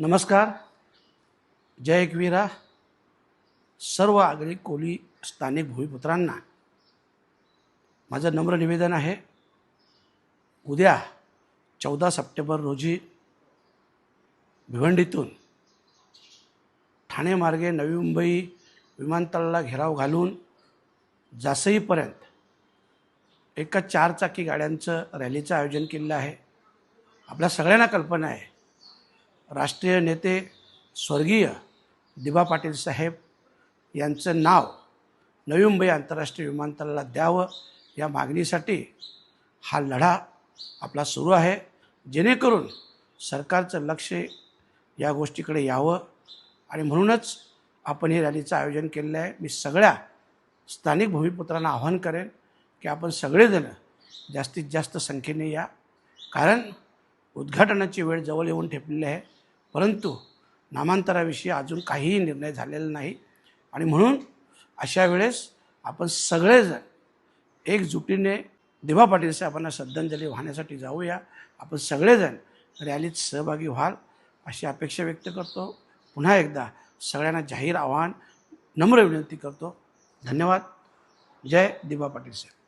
नमस्कार. जय एकवीरा. सर्व आगरी कोली स्थानिक भूमिपुत्रांना माझं नम्र निवेदन आहे उद्या चौदा सप्टेंबर रोजी भिवंडीतून ठाणे मार्गे नवी मुंबई विमानतळाला घेराव घालून जासईपर्यंत एका चारचाकी गाड्यांचं रॅलीचं आयोजन केलेलं आहे. आपल्या सगळ्यांना कल्पना आहे राष्ट्रीय नेते स्वर्गीय दिबा पाटील साहेब यांचं नाव नवी मुंबई आंतरराष्ट्रीय विमानतळाला द्यावं या मागणीसाठी हा लढा आपला सुरू आहे. जेणेकरून सरकारचं लक्ष या गोष्टीकडे यावं आणि म्हणूनच आपण हे रॅलीचं आयोजन केलेलं आहे. मी सगळ्या स्थानिक भूमिपुत्रांना आव्हान करेन की आपण सगळेजण जास्तीत जास्त संख्येने या. कारण उद्घाटनाची वेळ जवळ येऊन ठेपलेली आहे. परंतु नामांतराविषयी अजून काहीही निर्णय झालेला नाही. आणि म्हणून अशा वेळेस आपण सगळेजण एकजुटीने दिवा पाटील साहेबांना श्रद्धांजली वाहण्यासाठी जाऊया. आपण सगळेजण रॅलीत सहभागी व्हाल अशी अपेक्षा व्यक्त करतो. पुन्हा एकदा सगळ्यांना जाहीर आव्हान नम्र विनंती करतो. धन्यवाद. जय दिबा पाटील साहेब.